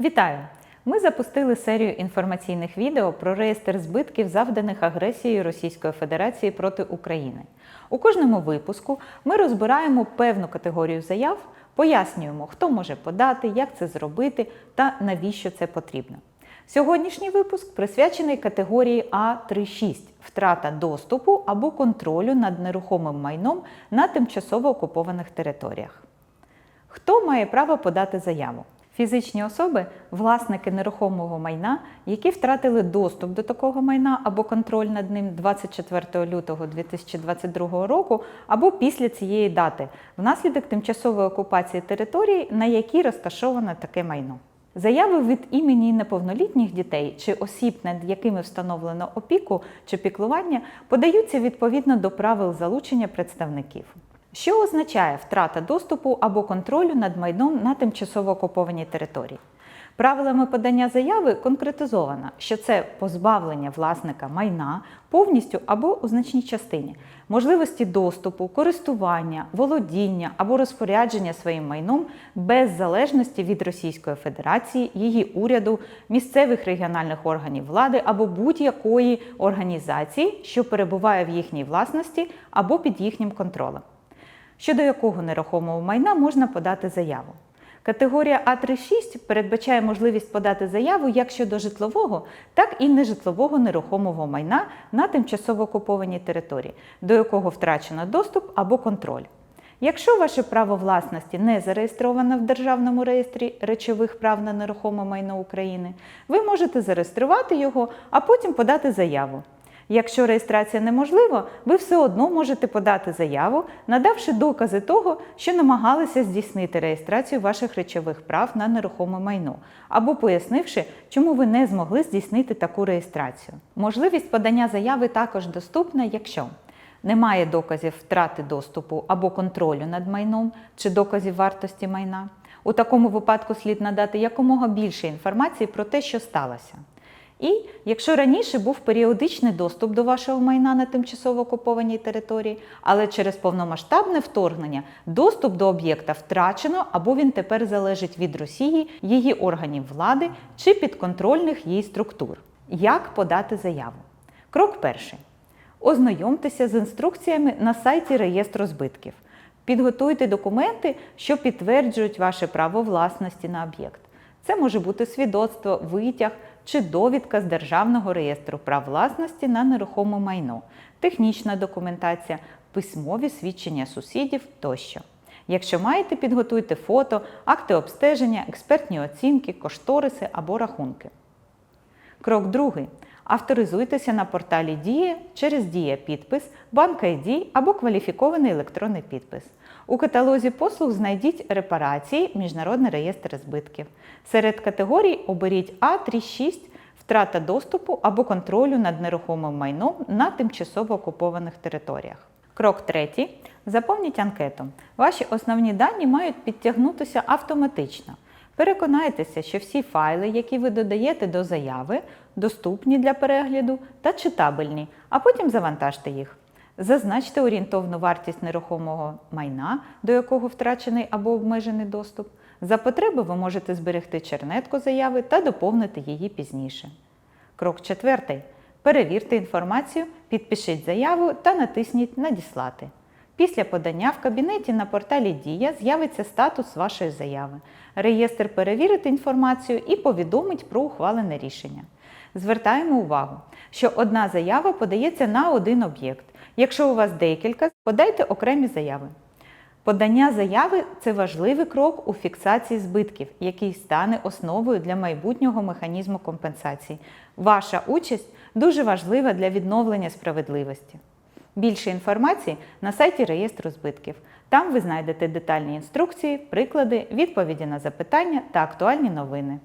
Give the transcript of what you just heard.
Вітаю! Ми запустили серію інформаційних відео про реєстр збитків, завданих агресією Російської Федерації проти України. У кожному випуску ми розбираємо певну категорію заяв, пояснюємо, хто може подати, як це зробити та навіщо це потрібно. Сьогоднішній випуск присвячений категорії А36 втрата доступу або контролю над нерухомим майном на тимчасово окупованих територіях. Хто має право подати заяву? Фізичні особи, власники нерухомого майна, які втратили доступ до такого майна або контроль над ним 24 лютого 2022 року, або після цієї дати, внаслідок тимчасової окупації території, на якій розташоване таке майно. Заяви від імені неповнолітніх дітей чи осіб, над якими встановлено опіку чи піклування, подаються відповідно до правил залучення представників. Що означає втрата доступу або контролю над майном на тимчасово окупованій території? Правилами подання заяви конкретизовано, що це позбавлення власника майна повністю або у значній частині, можливості доступу, користування, володіння або розпорядження своїм майном без залежності від Російської Федерації, її уряду, місцевих регіональних органів влади або будь-якої організації, що перебуває в їхній власності або під їхнім контролем щодо якого нерухомого майна можна подати заяву. Категорія А36 передбачає можливість подати заяву як щодо житлового, так і нежитлового нерухомого майна на тимчасово окупованій території, до якого втрачено доступ або контроль. Якщо ваше право власності не зареєстроване в Державному реєстрі речових прав на нерухоме майно України, ви можете зареєструвати його, а потім подати заяву. Якщо реєстрація неможлива, ви все одно можете подати заяву, надавши докази того, що намагалися здійснити реєстрацію ваших речових прав на нерухоме майно, або пояснивши, чому ви не змогли здійснити таку реєстрацію. Можливість подання заяви також доступна, якщо немає доказів втрати доступу або контролю над майном чи доказів вартості майна. У такому випадку слід надати якомога більше інформації про те, що сталося. І якщо раніше був періодичний доступ до вашого майна на тимчасово окупованій території, але через повномасштабне вторгнення доступ до об'єкта втрачено або він тепер залежить від Росії, її органів влади чи підконтрольних їй структур. Як подати заяву? Крок перший. Ознайомтеся з інструкціями на сайті реєстру збитків. Підготуйте документи, що підтверджують ваше право власності на об'єкт. Це може бути свідоцтво, витяг чи довідка з Державного реєстру прав власності на нерухоме майно, технічна документація, письмові свідчення сусідів тощо. Якщо маєте, підготуйте фото, акти обстеження, експертні оцінки, кошториси або рахунки. Крок другий. Авторизуйтеся на порталі Дія через Дія підпис, банк ID або кваліфікований електронний підпис. У каталозі послуг знайдіть репарації, Міжнародний реєстр збитків. Серед категорій оберіть А36 втрата доступу або контролю над нерухомим майном на тимчасово окупованих територіях. Крок третій. Заповніть анкету. Ваші основні дані мають підтягнутися автоматично. Переконайтеся, що всі файли, які ви додаєте до заяви, доступні для перегляду та читабельні, а потім завантажте їх. Зазначте орієнтовну вартість нерухомого майна, до якого втрачений або обмежений доступ. За потреби ви можете зберегти чернетку заяви та доповнити її пізніше. Крок четвертий. Перевірте інформацію, підпишіть заяву та натисніть Надіслати. Після подання в кабінеті на порталі Дія з'явиться статус вашої заяви. Реєстр перевірить інформацію і повідомить про ухвалене рішення. Звертаємо увагу, що одна заява подається на один об'єкт. Якщо у вас декілька, подайте окремі заяви. Подання заяви це важливий крок у фіксації збитків, який стане основою для майбутнього механізму компенсації. Ваша участь дуже важлива для відновлення справедливості. Більше інформації на сайті реєстру збитків. Там ви знайдете детальні інструкції, приклади, відповіді на запитання та актуальні новини.